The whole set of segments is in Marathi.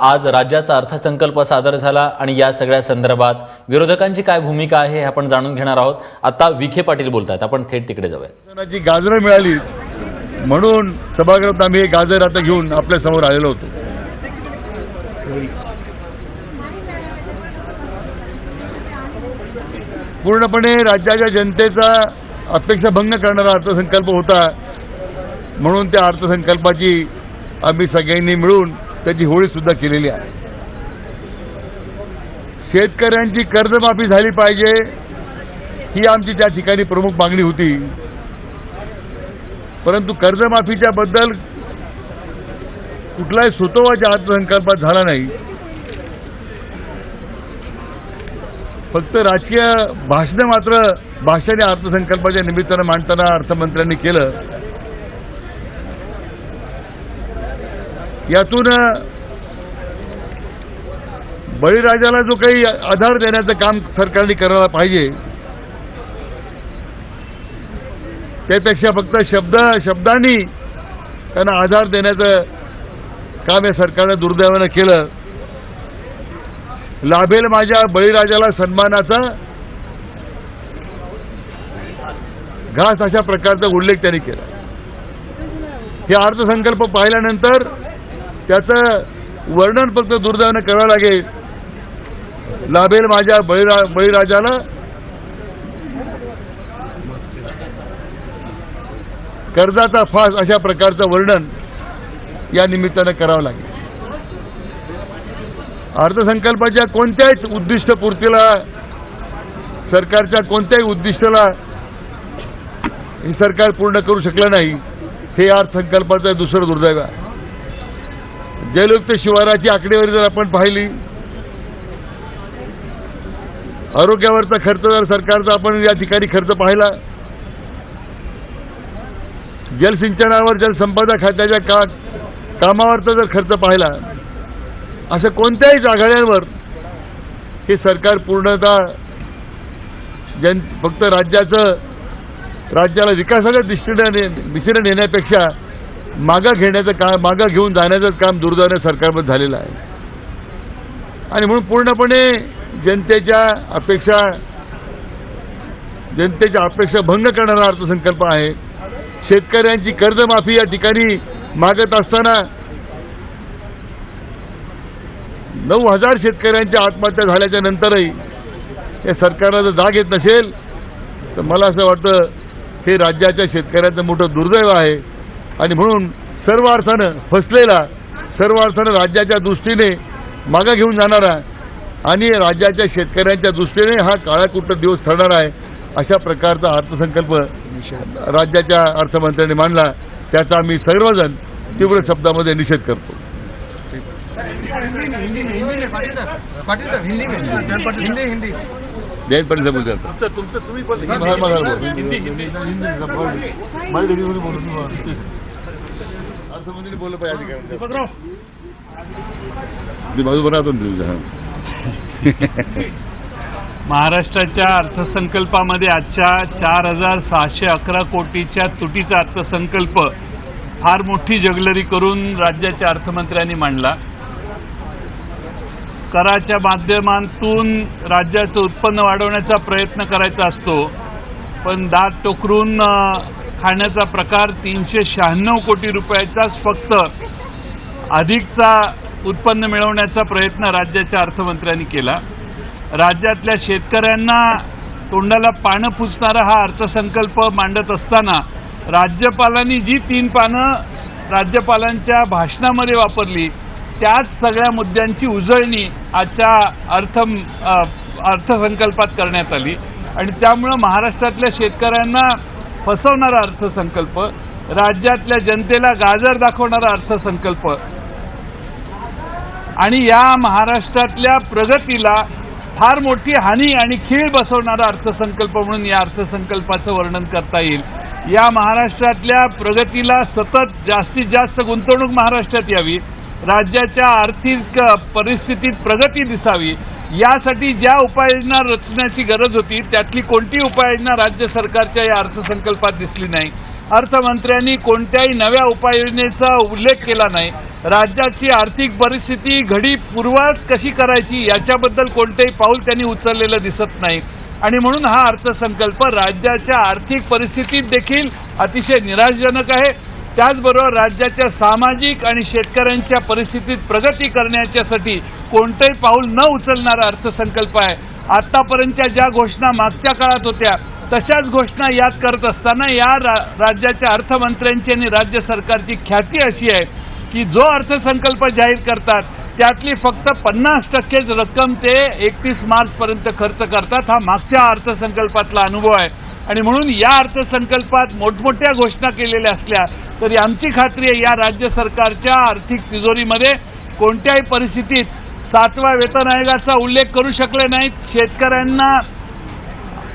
आज राज्याचा अर्थसंकल्प सादर झाला आणि या सगळ्या संदर्भात विरोधकांची काय भूमिका आहे हे आपण जाणून घेणार आहोत. आता विखे पाटील बोलतात आपण थेट तिकडे जाऊया जी गाजरं मिळाली म्हणून सभागृहात आम्ही हे गाजर आता घेऊन आपल्यासमोर आलेलो होतो. पूर्णपणे राज्याच्या जनतेचा अपेक्षा भंग करणारा अर्थसंकल्प होता म्हणून त्या अर्थसंकल्पाची आम्ही सगळ्यांनी मिळून त्याची होळी सुद्धा केलेली आहे. शेतकऱ्यांची कर्जमाफी झाली पाहिजे ही आमची त्या ठिकाणी प्रमुख मागणी होती. परंतु कर्जमाफीच्या बद्दल कुठलाही सुतोवाच्या अर्थसंकल्पात झाला नाही. फक्त राजकीय भाषणं मात्र भाषणे अर्थसंकल्पाच्या निमित्तानं मांडताना अर्थमंत्र्यांनी केलं. यातून बळीराजाला जो काही आधार देण्याचं काम सरकारने करायला पाहिजे त्यापेक्षा फक्त शब्द शब्दांनी त्यांना आधार देण्याचं काम या सरकारनं दुर्दैवानं केलं. लाभेल माझ्या बळीराजाला सन्मानाचा घास अशा प्रकारचा उल्लेख त्यांनी केला. हे अर्थसंकल्प पाहिल्यानंतर त्याचं वर्णन फक्त दुर्दैवानं करावं लागेल. लाभेल माझ्या बळीरा बळीराजाला. कर्जाचा फास अशा प्रकारचं वर्णन या निमित्तानं करावं लागेल. अर्थसंकल्पाच्या कोणत्याच उद्दिष्ट पूर्तीला सरकारच्या कोणत्याही उद्दिष्टाला हे सरकार पूर्ण करू शकलं नाही हे अर्थसंकल्पाचं दुसरं दुर्दैव आहे. जलयुक्त शिवाराची आकडेवारी जर आपण पाहिली आरोग्यावरचा खर्च जर सरकारचा आपण या ठिकाणी खर्च पाहिला जलसिंचनावर जलसंपदा खात्याच्या का कामावरचा जर खर्च पाहिला अशा कोणत्याही आघाड्यांवर हे सरकार पूर्णतः जन फक्त राज्याचं राज्याला विकासाच्या दिशेने दिशेने नेण्यापेक्षा मागं घेण्याचं काम मागं घेऊन जाण्याचं काम दुर्दैवाने सरकारमध्ये झालेलं आहे. आणि म्हणून पूर्णपणे जनतेच्या अपेक्षा जनतेच्या अपेक्षा भंग करणारा अर्थसंकल्प आहे. शेतकऱ्यांची कर्जमाफी या ठिकाणी मागत असताना नऊ हजार शेतकऱ्यांच्या आत्महत्या झाल्याच्या नंतरही या सरकारला जर जाग येत नसेल तर मला असं वाटतं हे राज्याच्या शेतकऱ्यांचं मोठं दुर्दैव आहे. आणि म्हणून सर्व अर्थानं फसलेला सर्व अर्थानं राज्याच्या दृष्टीने मागा घेऊन जाणारा आणि राज्याच्या शेतकऱ्यांच्या दृष्टीने हा काळाकुट्ट दिवस ठरणार आहे अशा प्रकारचा अर्थसंकल्प राज्याच्या अर्थमंत्र्यांनी मांडला. त्याचा आम्ही सर्वजण तीव्र शब्दामध्ये निषेध करतो. हिंदी हिंदी. साहेब बोलतात बोललं पाहिजे बाजू बनवतो ना महाराष्ट्राच्या अर्थसंकल्पामध्ये आजच्या चार हजार सहाशे अकरा कोटीच्या तुटीचा अर्थसंकल्प फार मोठी जगलरी करून राज्याच्या अर्थमंत्र्यांनी मांडला कराच्या माध्यमातून राज्याचं उत्पन्न वाढवण्याचा प्रयत्न करायचा असतो. पण दात टोकरून खाण्याचा प्रकार तीनशे शहाण्णव कोटी रुपयाचाच फक्त अधिकचा उत्पन्न मिळवण्याचा प्रयत्न राज्याच्या अर्थमंत्र्यांनी केला. राज्यातल्या शेतकऱ्यांना तोंडाला पानं पुसणारा हा अर्थसंकल्प मांडत असताना राज्यपालांनी जी तीन पानं राज्यपालांच्या भाषणामध्ये वापरली त्याच सगळ्या मुद्द्यांची उजळणी आजच्या अर्थ अर्थसंकल्पात करण्यात आली. आणि त्यामुळं महाराष्ट्रातल्या शेतकऱ्यांना फसवणारा अर्थसंकल्प राज्यातल्या जनतेला गाजर दाखवणारा अर्थसंकल्प आणि या महाराष्ट्रातल्या प्रगतीला फार मोठी हानी आणि खीळ बसवणारा अर्थसंकल्प म्हणून या अर्थसंकल्पाचं वर्णन करता येईल. या महाराष्ट्रातल्या प्रगतीला सतत जास्तीत जास्त गुंतवणूक महाराष्ट्रात यावी. राज्याच्या आर्थिक परिस्थितीत प्रगती दिसावी यासाठी ज्या उपाययोजना रचण्याची गरज होती त्यातली कोणती उपाययोजना राज्य सरकारच्या या अर्थसंकल्पात दिसली नाही? अर्थमंत्र्यांनी कोणत्याही नव्या उपाययोजनेचा उल्लेख केला नाही. राज्याची आर्थिक परिस्थिती घडी पूर्वत कशी करायची याच्याबद्दल कोणतेही पाऊल त्यांनी उचललेलं दिसत नाही. आणि म्हणून हा अर्थसंकल्प राज्याच्या आर्थिक परिस्थितीत देखील अतिशय निराशजनक आहे. त्याचबरोबर राज्याच्या सामाजिक आणि शेतकऱ्यांच्या परिस्थितीत प्रगती करण्याच्यासाठी कोणतंही पाऊल न उचलणारा अर्थसंकल्प आहे. आतापर्यंतच्या ज्या घोषणा मागच्या काळात होत्या तशाच घोषणा यात करत असताना या रा राज्याच्या अर्थमंत्र्यांची आणि राज्य सरकारची ख्याती अशी आहे की जो अर्थसंकल्प जाहीर करतात त्यातली फक्त पन्नास टक्केच रक्कम ते एकतीस मार्च पर्यंत खर्च करतात हा मागच्या अर्थसंकल्पातला अनुभव आहे. आणि म्हणून या अर्थसंकल्पात मोठमोठ्या घोषणा केलेल्या असल्या तरी आमची खात्री आहे या राज्य सरकारच्या आर्थिक तिजोरीमध्ये कोणत्याही परिस्थितीत सातव्या वेतन आयोगाचा उल्लेख करू शकले नाहीत. शेतकऱ्यांना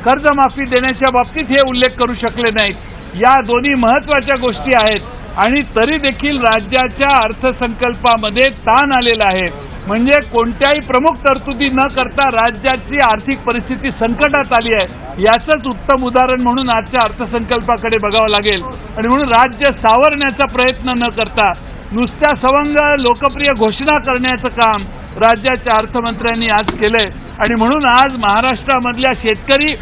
कर्जमाफी देण्याच्या बाबतीत हे उल्लेख करू शकले नाहीत. या दोन्ही महत्त्वाच्या गोष्टी आहेत आणि तरी देखील राज्याच्या अर्थसंकल्पामध्ये ताण आलेला आहे. म्हणजे कोणत्याही प्रमुख तरतुदी न करता राज्याची आर्थिक परिस्थिती संकटात आली आहे याचंच उत्तम उदाहरण म्हणून आजच्या अर्थसंकल्पाकडे बघावं लागेल. आणि म्हणून राज्य सावरण्याचा प्रयत्न न करता नुसत्या सवंग लोकप्रिय घोषणा करण्याचं काम राज्याच्या अर्थमंत्र्यांनी आज केलंय. आणि म्हणून आज महाराष्ट्रामधल्या शेतकरी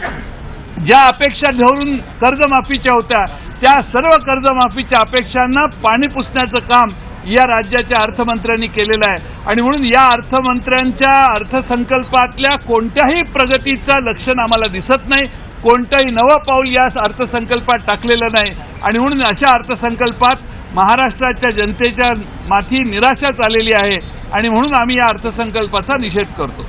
ज्या अपेक्षा धरून कर्जमाफीच्या होत्या त्या सर्व कर्जमाफीच्या अपेक्षांना पाणी पुसण्याचं काम या राज्याच्या अर्थमंत्र्यांनी केलेलं आहे. आणि म्हणून या अर्थमंत्र्यांच्या अर्थसंकल्पातल्या कोणत्याही प्रगतीचं लक्षण आम्हाला दिसत नाही. कोणतंही नवं पाऊल या अर्थसंकल्पात टाकलेलं नाही. आणि म्हणून अशा अर्थसंकल्पात महाराष्ट्राच्या जनतेच्या माथी निराशाच आलेली आहे. आणि म्हणून आम्ही या अर्थसंकल्पाचा निषेध करतो.